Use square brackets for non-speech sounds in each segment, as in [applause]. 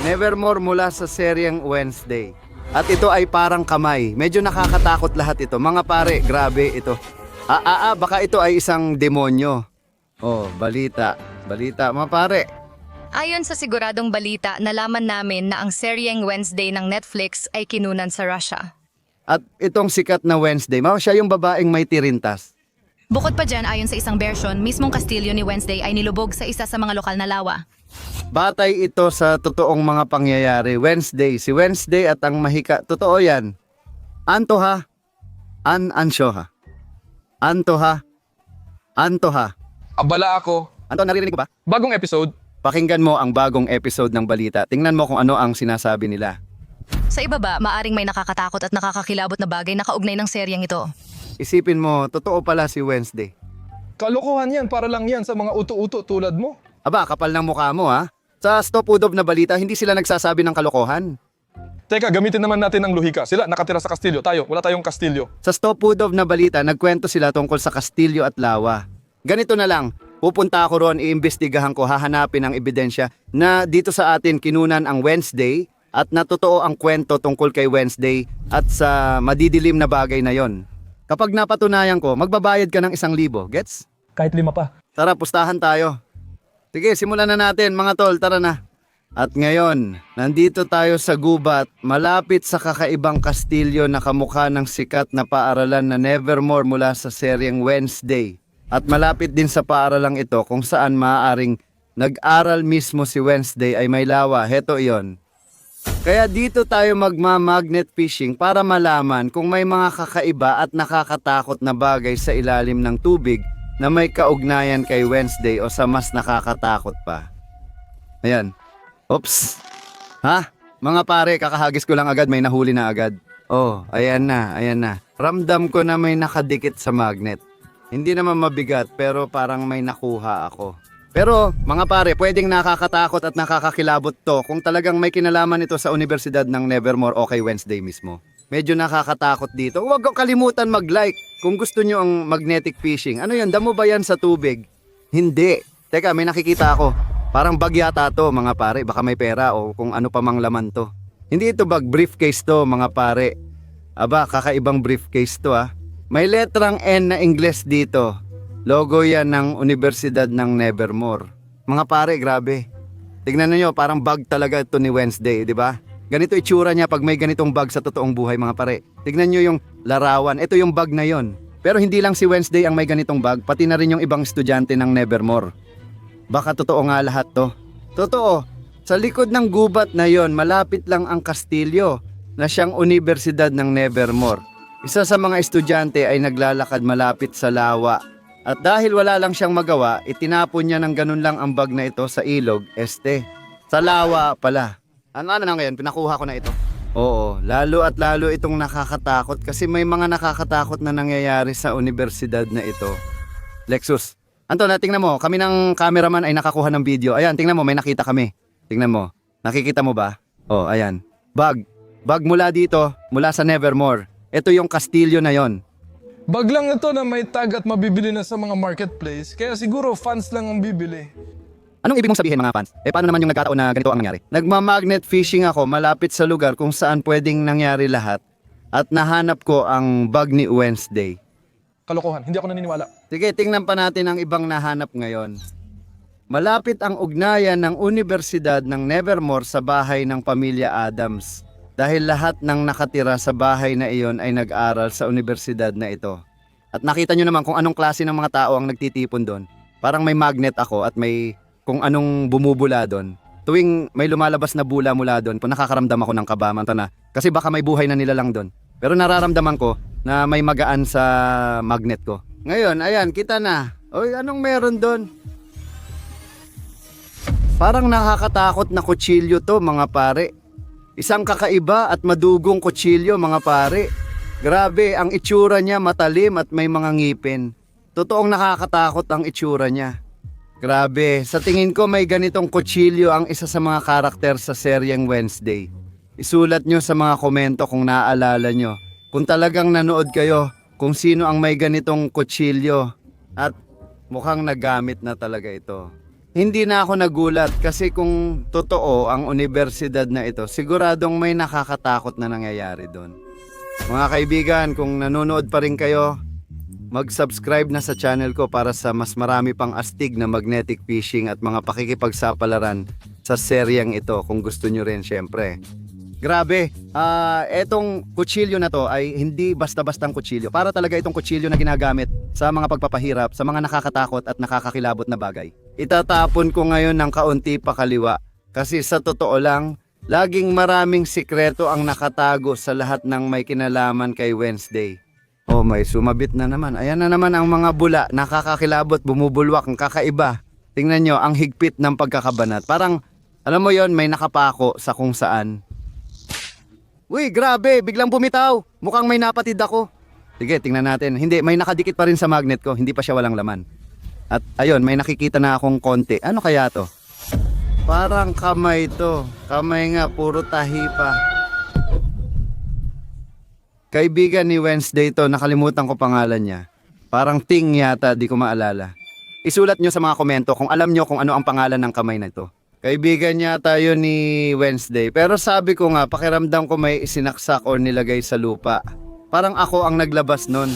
Nevermore mula sa seryeng Wednesday. At ito ay parang kamay. Medyo nakakatakot lahat ito. Mga pare, grabe ito. Ah, ah, ah, baka ito ay isang demonyo. Oh, balita. Balita, mga pare. Ayon sa siguradong balita, nalaman namin na ang seryeng Wednesday ng Netflix ay kinunan sa Russia. At itong sikat na Wednesday, ma, siya yung babaeng may tirintas. Bukod pa dyan, ayon sa isang version, mismong kastilyo ni Wednesday ay nilubog sa isa sa mga lokal na lawa. Batay ito sa totoong mga pangyayari. Wednesday, si Wednesday at ang mahika. Totoo yan. Anto ha? An ansyo ha? Anto ha? Anto ha? Abala ako. Anto, naririnig mo ba? Bagong episode. Pakinggan mo ang bagong episode ng balita. Tingnan mo kung ano ang sinasabi nila. Sa ibaba, maaring may nakakatakot at nakakakilabot na bagay na kaugnay ng seryeng ito. Isipin mo, totoo pala si Wednesday. Kalokohan yan, para lang yan sa mga uto-uto tulad mo. Aba, kapal ng mukha mo ha? Sa Stop Udob na balita, hindi sila nagsasabi ng kalokohan. Teka, gamitin naman natin ang luhika. Sila nakatira sa kastilyo. Tayo, wala tayong kastilyo. Sa Stop Udov na balita, nagkwento sila tungkol sa kastilyo at lawa. Ganito na lang, pupunta ako roon, iimbestigahan ko, hahanapin ang ebidensya na dito sa atin kinunan ang Wednesday at natotoo ang kwento tungkol kay Wednesday at sa madidilim na bagay na yon. Kapag napatunayan ko, magbabayad ka ng isang libo. Gets? Kahit lima pa. Tara, pustahan tayo. Sige, simulan na natin mga tol, tara na. At ngayon, nandito tayo sa gubat, malapit sa kakaibang kastilyo na kamukha ng sikat na paaralan na Nevermore mula sa seryeng Wednesday. At malapit din sa paaralang ito kung saan maaaring nag-aral mismo si Wednesday ay may lawa. Heto iyon. Kaya dito tayo magma-magnet fishing para malaman kung may mga kakaiba at nakakatakot na bagay sa ilalim ng tubig na may kaugnayan kay Wednesday o sa mas nakakatakot pa. Ayan. Oops. Ha? Mga pare, kakahagis ko lang agad, may nahuli na agad. Oh, ayan na, ayan na. Ramdam ko na may nakadikit sa magnet. Hindi naman mabigat, pero parang may nakuha ako. Pero, mga pare, pwedeng nakakatakot at nakakakilabot to kung talagang may kinalaman ito sa Universidad ng Nevermore o kay Wednesday mismo. Medyo nakakatakot dito. Huwag ko kalimutan mag-like kung gusto nyo ang magnetic fishing. Ano yan, damo ba yan sa tubig? Hindi. Teka, may nakikita ako. Parang bag yata to, mga pare. Baka may pera o kung ano pa mang laman to. Hindi ito bag, briefcase to, mga pare. Aba, kakaibang briefcase to ah. May letrang N na Ingles dito. Logo yan ng Universidad ng Nevermore. Mga pare, grabe. Tignan niyo, parang bag talaga ito ni Wednesday, di ba? Ganito itsura niya pag may ganitong bag sa totoong buhay, mga pare. Tignan niyo yung larawan. Ito yung bag na yon. Pero hindi lang si Wednesday ang may ganitong bag, pati na rin yung ibang estudyante ng Nevermore. Baka totoo nga lahat to. Totoo. Sa likod ng gubat na yon, malapit lang ang kastilyo na siyang Universidad ng Nevermore. Isa sa mga estudyante ay naglalakad malapit sa lawa. At dahil wala lang siyang magawa, itinapon niya ng ganun lang ang bag na ito sa ilog, este. Sa lawa pala. Ano ano na ngayon? Pinakuha ko na ito. Oo, lalo at lalo itong nakakatakot kasi may mga nakakatakot na nangyayari sa universidad na ito. Lexus, Anto, na tingnan mo, kami ng cameraman ay nakakuha ng video. Ayan, tingnan mo, may nakita kami. Tingnan mo. Nakikita mo ba? Oh, ayan. Bag. Bag mula dito, mula sa Nevermore. Ito yung kastilyo na yon. Bag lang ito na may tag at mabibili na sa mga marketplace. Kaya siguro fans lang ang bibili. Anong ibig mong sabihin mga fans? Eh paano naman yung nagkataon na ganito ang nangyari? Nagma-magnet fishing ako malapit sa lugar kung saan pwedeng nangyari lahat at nahanap ko ang bag ni Wednesday. Kalokohan, hindi ako naniniwala. Sige, tingnan pa natin ang ibang nahanap ngayon. Malapit ang ugnayan ng Universidad ng Nevermore sa bahay ng pamilya Adams dahil lahat ng nakatira sa bahay na iyon ay nag-aral sa universidad na ito. At nakita nyo naman kung anong klase ng mga tao ang nagtitipon doon. Parang may magnet ako at may kung anong bumubula doon. Tuwing may lumalabas na bula mula doon, nakakaramdam ako ng kabaman na kasi baka may buhay na nila lang doon. Pero nararamdaman ko na may magaan sa magnet ko. Ngayon, ayan, kita na. Oy, anong meron doon? Parang nakakatakot na kutsilyo to, mga pare. Isang kakaiba at madugong kutsilyo, mga pare. Grabe, ang itsura niya matalim at may mga ngipin. Totoong nakakatakot ang itsura niya. Grabe, sa tingin ko may ganitong kutsilyo ang isa sa mga karakter sa seryeng Wednesday. Isulat nyo sa mga komento kung naaalala nyo. Kung talagang nanood kayo, kung sino ang may ganitong kutsilyo. At mukhang nagamit na talaga ito. hindi na ako nagulat kasi kung totoo ang universidad na ito, siguradong may nakakatakot na nangyayari doon. Mga kaibigan, kung nanonood pa rin kayo, mag-subscribe na sa channel ko para sa mas marami pang astig na magnetic fishing at mga pakikipagsapalaran sa seryeng ito kung gusto nyo rin syempre. Grabe, ah etong kutsilyo na to ay hindi basta-bastang kutsilyo. Para talaga itong kutsilyo na ginagamit sa mga pagpapahirap, sa mga nakakatakot at nakakakilabot na bagay. Itatapon ko ngayon ng kaunti pa kaliwa kasi sa totoo lang, laging maraming sikreto ang nakatago sa lahat ng may kinalaman kay Wednesday. Oh, may sumabit na naman. Ayan na naman ang mga bula, nakakakilabot, bumubulwak, ang kakaiba. Tingnan nyo, ang higpit ng pagkakabanat. Parang, alam mo yon may nakapako sa kung saan. Uy, grabe, biglang bumitaw. Mukhang may napatid ako. Sige, tingnan natin. Hindi, may nakadikit pa rin sa magnet ko, hindi pa siya walang laman. At ayun, may nakikita na akong konti. Ano kaya to? Parang kamay to. Kamay nga, puro tahi pa. Kaibigan ni Wednesday to, nakalimutan ko pangalan niya. Parang Ting yata, di ko maalala. Isulat nyo sa mga komento kung alam nyo kung ano ang pangalan ng kamay na ito. Kaibigan niya tayo ni Wednesday. Pero sabi ko nga, pakiramdam ko may isinaksak or nilagay sa lupa. Parang ako ang naglabas nun.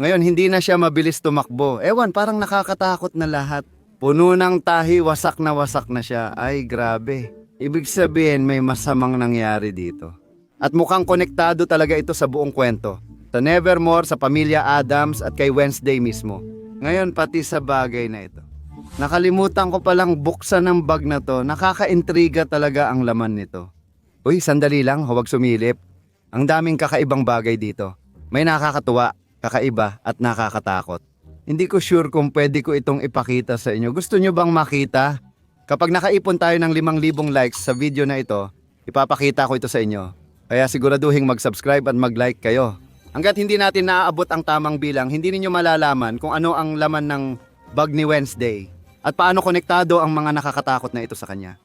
Ngayon, hindi na siya mabilis tumakbo. Ewan, parang nakakatakot na lahat. Puno ng tahi, wasak na wasak na siya. Ay, grabe. Ibig sabihin, may masamang nangyari dito. At mukhang konektado talaga ito sa buong kwento. Sa Nevermore, sa pamilya Adams at kay Wednesday mismo. Ngayon, pati sa bagay na ito. Nakalimutan ko palang buksan ng bag na to. Nakakaintriga talaga ang laman nito. Uy, sandali lang, huwag sumilip. Ang daming kakaibang bagay dito. May nakakatuwa, kakaiba at nakakatakot. Hindi ko sure kung pwede ko itong ipakita sa inyo. Gusto nyo bang makita? Kapag nakaipon tayo ng 5,000 likes sa video na ito, ipapakita ko ito sa inyo. Kaya siguraduhin mag-subscribe at mag-like kayo. Hanggat hindi natin naaabot ang tamang bilang, hindi ninyo malalaman kung ano ang laman ng bag ni Wednesday at paano konektado ang mga nakakatakot na ito sa kanya.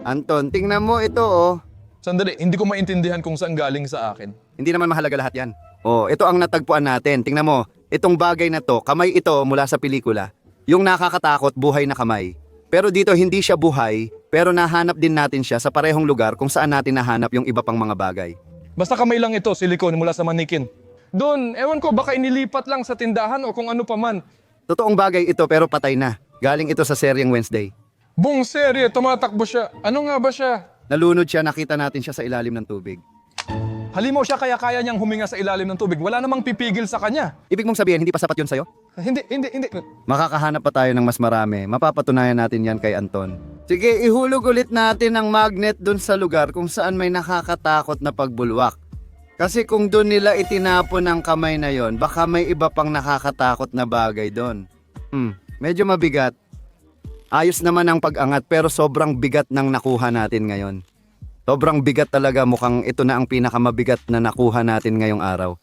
Anton, tingnan mo ito oh. Sandali, hindi ko maintindihan kung saan galing sa akin. Hindi naman mahalaga lahat yan. Oh, ito ang natagpuan natin. Tingnan mo, itong bagay na to, kamay ito mula sa pelikula. Yung nakakatakot, buhay na kamay. Pero dito hindi siya buhay, pero nahanap din natin siya sa parehong lugar kung saan natin nahanap yung iba pang mga bagay. Basta kamay lang ito, silikon mula sa manikin. Doon, ewan ko, baka inilipat lang sa tindahan o kung ano pa man. Totoong bagay ito pero patay na. Galing ito sa seryeng Wednesday. Buong serye, tumatakbo siya. Ano nga ba siya? Nalunod siya, nakita natin siya sa ilalim ng tubig. Halimaw siya kaya kaya niyang huminga sa ilalim ng tubig. Wala namang pipigil sa kanya. Ibig mong sabihin, hindi pa sapat yun sa'yo? Hindi, hindi, hindi. Makakahanap pa tayo ng mas marami. Mapapatunayan natin yan kay Anton. Sige, ihulog ulit natin ang magnet dun sa lugar kung saan may nakakatakot na pagbulwak. Kasi kung doon nila itinapon ang kamay na yon, baka may iba pang nakakatakot na bagay doon. Hmm, medyo mabigat. Ayos naman ang pag-angat pero sobrang bigat ng nakuha natin ngayon. Sobrang bigat talaga mukhang ito na ang pinakamabigat na nakuha natin ngayong araw.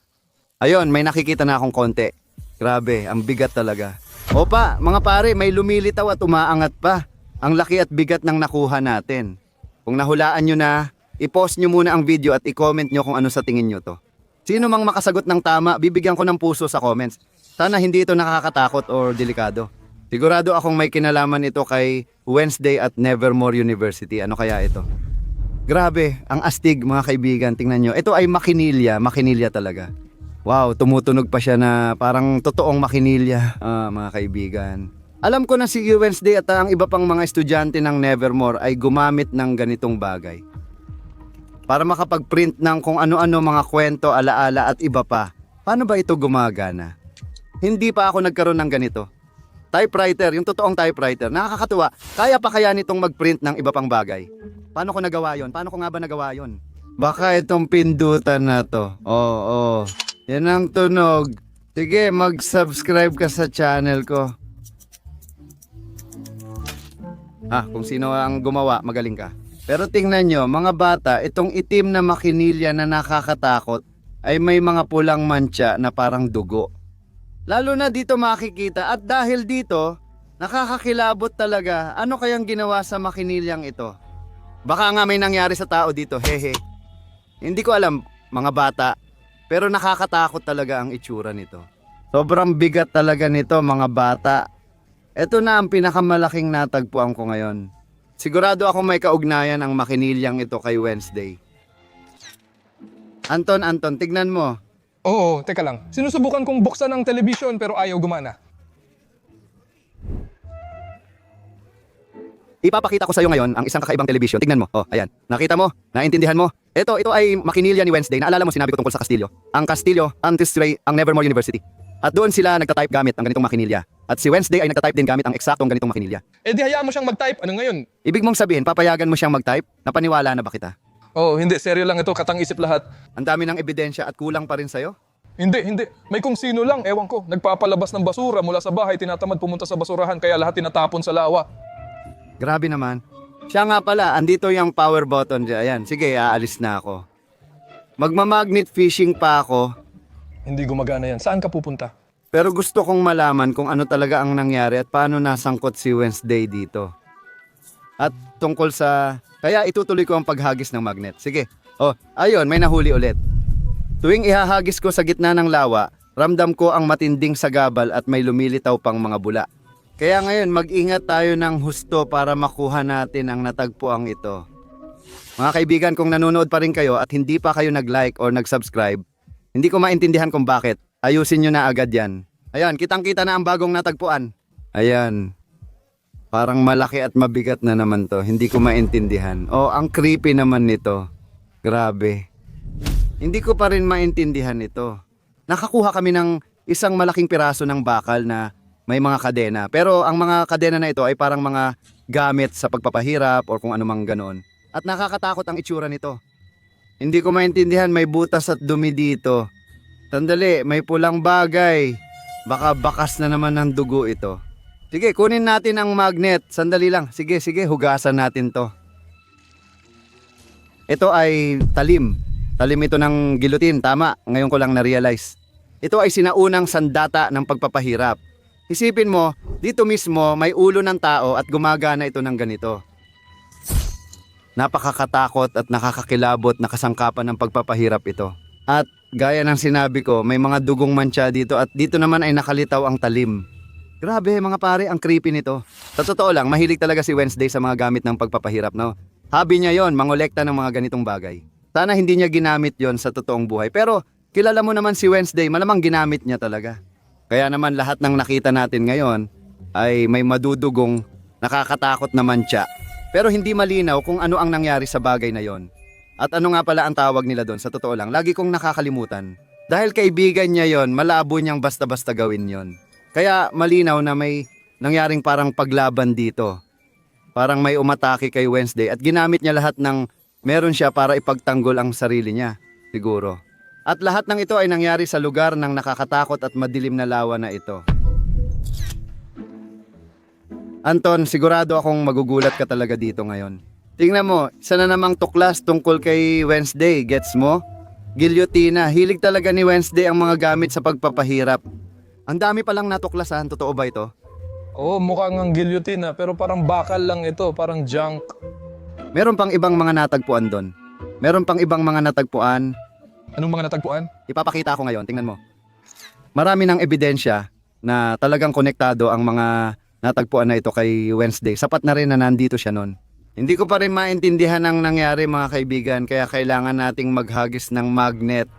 Ayun, may nakikita na akong konti. Grabe, ang bigat talaga. Opa, mga pare, may lumilitaw at umaangat pa. Ang laki at bigat ng nakuha natin. Kung nahulaan nyo na, i-post nyo muna ang video at i-comment nyo kung ano sa tingin nyo to. Sino mang makasagot ng tama, bibigyan ko ng puso sa comments. Sana hindi ito nakakatakot or delikado. Sigurado akong may kinalaman ito kay Wednesday at Nevermore University. Ano kaya ito? Grabe, ang astig mga kaibigan, tingnan nyo. Ito ay makinilya, makinilya talaga. Wow, tumutunog pa siya na parang totoong makinilya, ah, mga kaibigan. Alam ko na si Wednesday at ang iba pang mga estudyante ng Nevermore ay gumamit ng ganitong bagay. Para makapag-print ng kung ano-ano mga kwento, alaala at iba pa. Paano ba ito gumagana? Hindi pa ako nagkaroon ng ganito. Typewriter, yung totoong typewriter, nakakatuwa. Kaya pa kaya nitong mag-print ng iba pang bagay? Paano ko nagawa yon? Paano ko nga ba nagawa yon? Baka itong pindutan na to. Oo, oo. Yan ang tunog. Sige, mag-subscribe ka sa channel ko. Ah, kung sino ang gumawa, magaling ka. Pero tingnan nyo, mga bata, itong itim na makinilya na nakakatakot ay may mga pulang mancha na parang dugo. Lalo na dito makikita at dahil dito, nakakakilabot talaga ano kayang ginawa sa makinilyang ito. Baka nga may nangyari sa tao dito, hehe. Hindi ko alam, mga bata, pero nakakatakot talaga ang itsura nito. Sobrang bigat talaga nito mga bata. Ito na ang pinakamalaking natagpuan ko ngayon. Sigurado ako may kaugnayan ang makinilyang ito kay Wednesday. Anton, Anton, tignan mo. Oo, teka lang. Sinusubukan kong buksan ang television pero ayaw gumana. Ipapakita ko sa iyo ngayon ang isang kakaibang television. Tingnan mo. Oh, ayan. Nakita mo? Naintindihan mo? Ito, ito ay makinilya ni Wednesday. Naalala mo sinabi ko tungkol sa Castillo. Ang Castillo, Antistray, ang Nevermore University. At doon sila nagtatype gamit ang ganitong makinilya. At si Wednesday ay nagtatype din gamit ang eksaktong ganitong makinilya. Eh di hayaan mo siyang mag-type. Ano ngayon? Ibig mong sabihin, papayagan mo siyang mag-type? Napaniwala na ba kita? Oo, hindi. Seryo lang ito. Katang isip lahat. Ang dami ng ebidensya at kulang pa rin sa'yo? Hindi, hindi. May kung sino lang, ewan ko. Nagpapalabas ng basura mula sa bahay, tinatamad pumunta sa basurahan, kaya lahat tinatapon sa lawa. Grabe naman. Siya nga pala, andito yung power button dyan. Ayan, sige, aalis na ako. Magmamagnet fishing pa ako, Hindi gumagana yan. Saan ka pupunta? pero gusto kong malaman kung ano talaga ang nangyari at paano nasangkot si Wednesday dito. At tungkol sa... Kaya itutuloy ko ang paghagis ng magnet. Sige. Oh, ayun, may nahuli ulit. Tuwing ihahagis ko sa gitna ng lawa, ramdam ko ang matinding sagabal at may lumilitaw pang mga bula. Kaya ngayon, mag-ingat tayo ng husto para makuha natin ang natagpuang ito. Mga kaibigan, kung nanonood pa rin kayo at hindi pa kayo nag-like or nag-subscribe, hindi ko maintindihan kung bakit. Ayusin nyo na agad yan. Ayan, kitang-kita na ang bagong natagpuan. Ayan. Parang malaki at mabigat na naman to. Hindi ko maintindihan. Oh, ang creepy naman nito. Grabe. Hindi ko pa rin maintindihan ito. Nakakuha kami ng isang malaking piraso ng bakal na may mga kadena. Pero ang mga kadena na ito ay parang mga gamit sa pagpapahirap or kung anumang ganoon. At nakakatakot ang itsura nito. Hindi ko maintindihan, may butas at dumi dito. Sandali, may pulang bagay. Baka bakas na naman ng dugo ito. Sige, kunin natin ang magnet. Sandali lang. Sige, sige, hugasan natin to. Ito ay talim. Talim ito ng gilutin, tama. Ngayon ko lang na-realize. Ito ay sinaunang sandata ng pagpapahirap. Isipin mo, dito mismo may ulo ng tao at gumagana ito ng ganito. Napakakatakot at nakakakilabot na kasangkapan ng pagpapahirap ito. At gaya ng sinabi ko, may mga dugong mancha dito at dito naman ay nakalitaw ang talim. Grabe mga pare, ang creepy nito. Sa totoo lang, mahilig talaga si Wednesday sa mga gamit ng pagpapahirap, no? Habi niya yon, mangolekta ng mga ganitong bagay. Sana hindi niya ginamit yon sa totoong buhay. Pero kilala mo naman si Wednesday, malamang ginamit niya talaga. Kaya naman lahat ng nakita natin ngayon ay may madudugong nakakatakot na mancha. Pero hindi malinaw kung ano ang nangyari sa bagay na yon. At ano nga pala ang tawag nila doon sa totoo lang, lagi kong nakakalimutan. Dahil kaibigan niya yon, malabo niyang basta-basta gawin yon. Kaya malinaw na may nangyaring parang paglaban dito. Parang may umatake kay Wednesday at ginamit niya lahat ng meron siya para ipagtanggol ang sarili niya, siguro. At lahat ng ito ay nangyari sa lugar ng nakakatakot at madilim na lawa na ito. Anton, sigurado akong magugulat ka talaga dito ngayon. Tingnan mo, isa na namang tuklas tungkol kay Wednesday, gets mo? Gilyotina, hilig talaga ni Wednesday ang mga gamit sa pagpapahirap. Ang dami palang natuklasan, totoo ba ito? Oo, mukhang ang guillotine ah, pero parang bakal lang ito, parang junk. Meron pang ibang mga natagpuan doon. Meron pang ibang mga natagpuan. Anong mga natagpuan? Ipapakita ko ngayon, tingnan mo. Marami ng ebidensya na talagang konektado ang mga natagpuan na ito kay Wednesday. Sapat na rin na nandito siya noon. Hindi ko pa rin maintindihan ang nangyari mga kaibigan kaya kailangan nating maghagis ng magnet.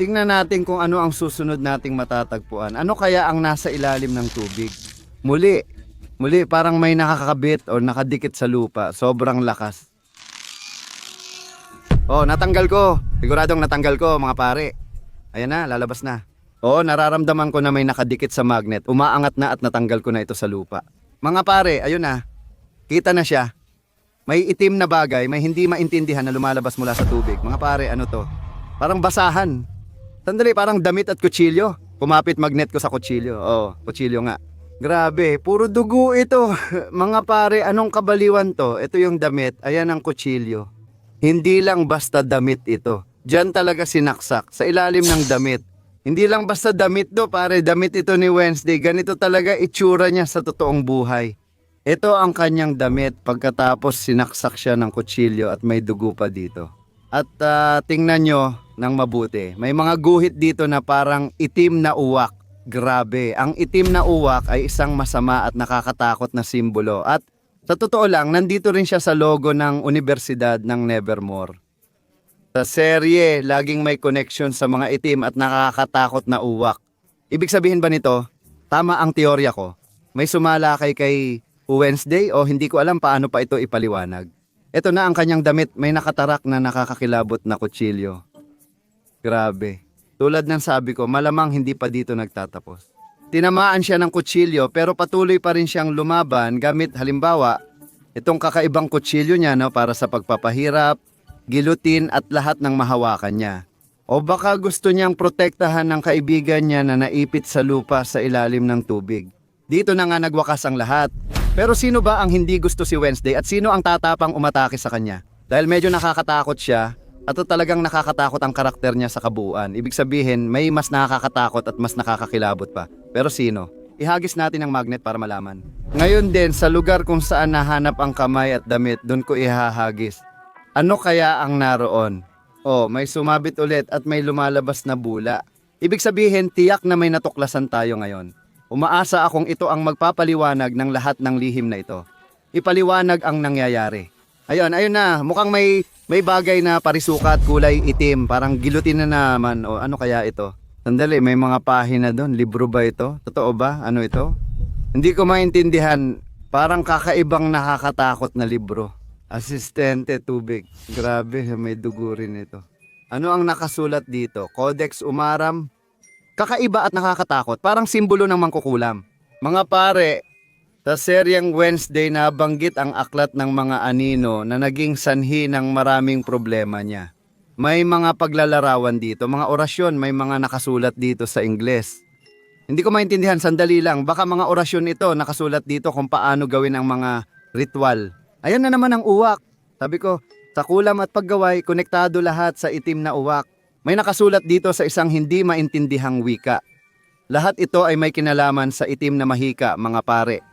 Tingnan natin kung ano ang susunod nating matatagpuan. Ano kaya ang nasa ilalim ng tubig? Muli, muli parang may nakakabit o nakadikit sa lupa. Sobrang lakas. Oh, natanggal ko. Siguradong natanggal ko, mga pare. Ayan na, lalabas na. Oo, nararamdaman ko na may nakadikit sa magnet. Umaangat na at natanggal ko na ito sa lupa. Mga pare, ayun na. Kita na siya. May itim na bagay, may hindi maintindihan na lumalabas mula sa tubig. Mga pare, ano to? Parang basahan. Sandali, parang damit at kutsilyo. Kumapit magnet ko sa kutsilyo. Oo, kutsilyo nga. Grabe, puro dugo ito. [laughs] Mga pare, anong kabaliwan to? Ito yung damit, ayan ang kutsilyo. Hindi lang basta damit ito. Diyan talaga sinaksak, sa ilalim ng damit. Hindi lang basta damit do, pare, damit ito ni Wednesday. Ganito talaga itsura niya sa totoong buhay. Ito ang kanyang damit pagkatapos sinaksak siya ng kutsilyo at may dugo pa dito. At ah, tingnan nyo ng mabuti. May mga guhit dito na parang itim na uwak. Grabe, ang itim na uwak ay isang masama at nakakatakot na simbolo at sa totoo lang, nandito rin siya sa logo ng Universidad ng Nevermore. Sa serye, laging may connection sa mga itim at nakakatakot na uwak. Ibig sabihin ba nito, tama ang teorya ko, may sumalakay kay Wednesday o hindi ko alam paano pa ito ipaliwanag. Ito na ang kanyang damit, may nakatarak na nakakakilabot na kutsilyo. Grabe. Tulad ng sabi ko, malamang hindi pa dito nagtatapos. Tinamaan siya ng kutsilyo pero patuloy pa rin siyang lumaban gamit halimbawa itong kakaibang kutsilyo niya no, para sa pagpapahirap, gilutin at lahat ng mahawakan niya. O baka gusto niyang protektahan ng kaibigan niya na naipit sa lupa sa ilalim ng tubig. Dito na nga nagwakas ang lahat. Pero sino ba ang hindi gusto si Wednesday at sino ang tatapang umatake sa kanya? Dahil medyo nakakatakot siya at talagang nakakatakot ang karakter niya sa kabuuan. Ibig sabihin, may mas nakakatakot at mas nakakakilabot pa. Pero sino? Ihagis natin ang magnet para malaman. Ngayon din, sa lugar kung saan nahanap ang kamay at damit, doon ko ihahagis. Ano kaya ang naroon? Oh, may sumabit ulit at may lumalabas na bula. Ibig sabihin, tiyak na may natuklasan tayo ngayon. Umaasa akong ito ang magpapaliwanag ng lahat ng lihim na ito. Ipaliwanag ang nangyayari. Ayun, ayun na. Mukhang may may bagay na parisukat, kulay itim, parang gilutin na naman. O ano kaya ito? Sandali, may mga pahina doon. Libro ba ito? Totoo ba? Ano ito? Hindi ko maintindihan. Parang kakaibang nakakatakot na libro. Asistente tubig. Grabe, may dugo rin ito. Ano ang nakasulat dito? Codex Umaram? Kakaiba at nakakatakot. Parang simbolo ng mangkukulam. Mga pare, sa seryeng Wednesday nabanggit ang aklat ng mga anino na naging sanhi ng maraming problema niya. May mga paglalarawan dito, mga orasyon, may mga nakasulat dito sa Ingles. Hindi ko maintindihan, sandali lang, baka mga orasyon ito nakasulat dito kung paano gawin ang mga ritual. Ayan na naman ang uwak. Sabi ko, sa kulam at paggaway, konektado lahat sa itim na uwak. May nakasulat dito sa isang hindi maintindihang wika. Lahat ito ay may kinalaman sa itim na mahika, mga pare.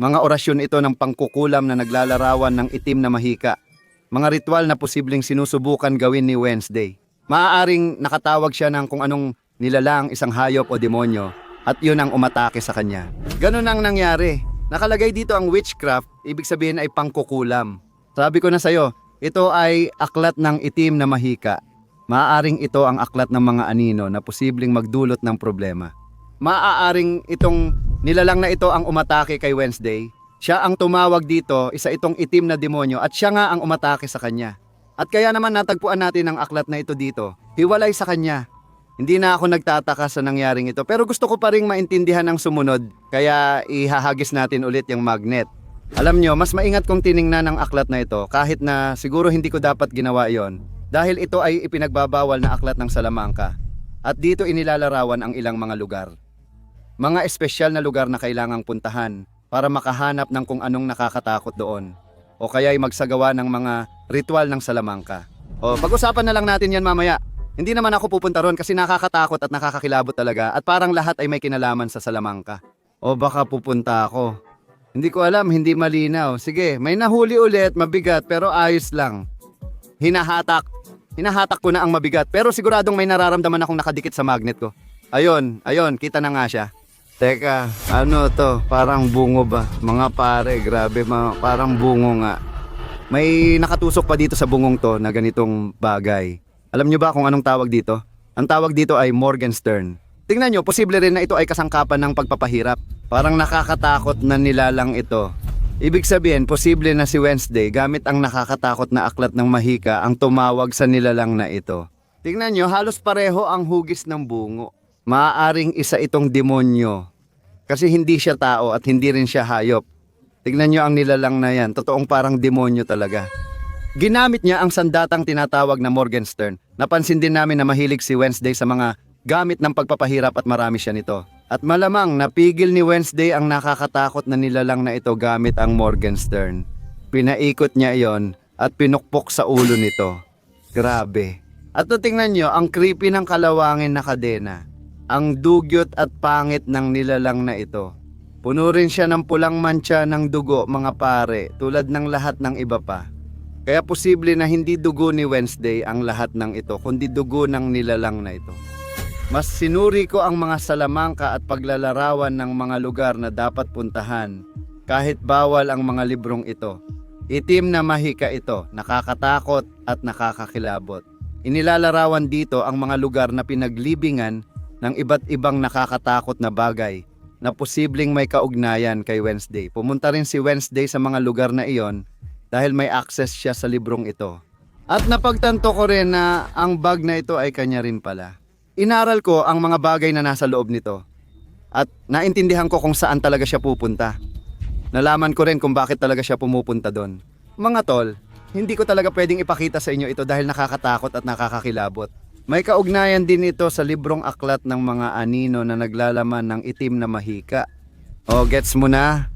Mga orasyon ito ng pangkukulam na naglalarawan ng itim na mahika. Mga ritual na posibleng sinusubukan gawin ni Wednesday. Maaaring nakatawag siya ng kung anong nilalang isang hayop o demonyo at yun ang umatake sa kanya. Ganun ang nangyari. Nakalagay dito ang witchcraft, ibig sabihin ay pangkukulam. Sabi ko na sa'yo, ito ay aklat ng itim na mahika. Maaaring ito ang aklat ng mga anino na posibleng magdulot ng problema. Maaaring itong nilalang na ito ang umatake kay Wednesday. Siya ang tumawag dito, isa itong itim na demonyo at siya nga ang umatake sa kanya. At kaya naman natagpuan natin ang aklat na ito dito. Hiwalay sa kanya. Hindi na ako nagtataka sa nangyaring ito pero gusto ko pa rin maintindihan ang sumunod kaya ihahagis natin ulit yung magnet. Alam nyo, mas maingat kong tiningnan ang aklat na ito kahit na siguro hindi ko dapat ginawa yon dahil ito ay ipinagbabawal na aklat ng Salamanca at dito inilalarawan ang ilang mga lugar. Mga espesyal na lugar na kailangang puntahan para makahanap ng kung anong nakakatakot doon o kaya ay magsagawa ng mga ritual ng Salamanca. O pag-usapan na lang natin yan mamaya. Hindi naman ako pupunta ron kasi nakakatakot at nakakakilabot talaga at parang lahat ay may kinalaman sa Salamanca. O baka pupunta ako. Hindi ko alam, hindi malinaw. Sige, may nahuli ulit, mabigat pero ayos lang. Hinahatak. Hinahatak ko na ang mabigat pero siguradong may nararamdaman akong nakadikit sa magnet ko. Ayun, ayun, kita na nga siya. Teka, ano to? Parang bungo ba? Mga pare, grabe, mga, parang bungo nga. May nakatusok pa dito sa bungong to na ganitong bagay. Alam nyo ba kung anong tawag dito? Ang tawag dito ay Morgenstern. Tingnan nyo, posible rin na ito ay kasangkapan ng pagpapahirap. Parang nakakatakot na nilalang ito. Ibig sabihin, posible na si Wednesday gamit ang nakakatakot na aklat ng mahika ang tumawag sa nilalang na ito. Tingnan nyo, halos pareho ang hugis ng bungo. Maaaring isa itong demonyo. Kasi hindi siya tao at hindi rin siya hayop. Tingnan nyo ang nilalang na yan. Totoong parang demonyo talaga. Ginamit niya ang sandatang tinatawag na Morgenstern. Napansin din namin na mahilig si Wednesday sa mga gamit ng pagpapahirap at marami siya nito. At malamang napigil ni Wednesday ang nakakatakot na nilalang na ito gamit ang Morgenstern. Pinaikot niya iyon at pinukpok sa ulo nito. Grabe. At tingnan nyo, ang creepy ng kalawangin na kadena. Ang dugyot at pangit ng nilalang na ito. Puno rin siya ng pulang mancha ng dugo mga pare tulad ng lahat ng iba pa. Kaya posible na hindi dugo ni Wednesday ang lahat ng ito kundi dugo ng nilalang na ito. Mas sinuri ko ang mga salamangka at paglalarawan ng mga lugar na dapat puntahan kahit bawal ang mga librong ito. Itim na mahika ito, nakakatakot at nakakakilabot. Inilalarawan dito ang mga lugar na pinaglibingan ng iba't ibang nakakatakot na bagay na posibleng may kaugnayan kay Wednesday. Pumunta rin si Wednesday sa mga lugar na iyon dahil may access siya sa librong ito. At napagtanto ko rin na ang bag na ito ay kanya rin pala. Inaral ko ang mga bagay na nasa loob nito. At naintindihan ko kung saan talaga siya pupunta. Nalaman ko rin kung bakit talaga siya pumupunta doon. Mga tol, hindi ko talaga pwedeng ipakita sa inyo ito dahil nakakatakot at nakakakilabot. May kaugnayan din ito sa librong aklat ng mga anino na naglalaman ng itim na mahika. O, gets mo na?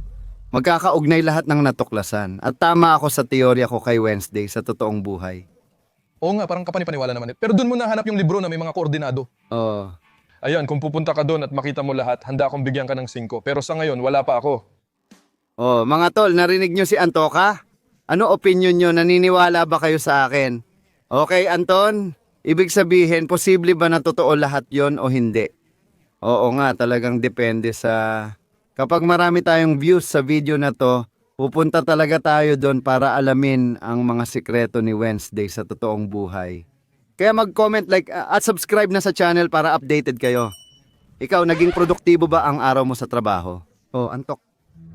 Magkakaugnay lahat ng natuklasan. At tama ako sa teorya ko kay Wednesday sa totoong buhay. Oo nga, parang kapanipaniwala naman. Pero doon mo nahanap yung libro na may mga koordinado. Oh, Ayan, kung pupunta ka doon at makita mo lahat, handa akong bigyan ka ng 5. Pero sa ngayon, wala pa ako. Oh, mga tol, narinig nyo si Antoka? Ano opinion nyo? Naniniwala ba kayo sa akin? Okay, Anton? Ibig sabihin, posible ba na totoo lahat yon o hindi? Oo nga, talagang depende sa... Kapag marami tayong views sa video na to, pupunta talaga tayo doon para alamin ang mga sikreto ni Wednesday sa totoong buhay. Kaya mag-comment, like, at subscribe na sa channel para updated kayo. Ikaw, naging produktibo ba ang araw mo sa trabaho? Oh, Antok.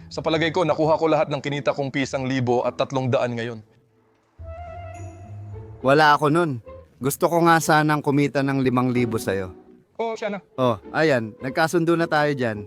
Sa palagay ko, nakuha ko lahat ng kinita kong pisang libo at tatlong daan ngayon. Wala ako nun. Gusto ko nga sanang kumita ng limang libo sa'yo. Oo, siya na. Oh, ayan, nagkasundo na tayo dyan.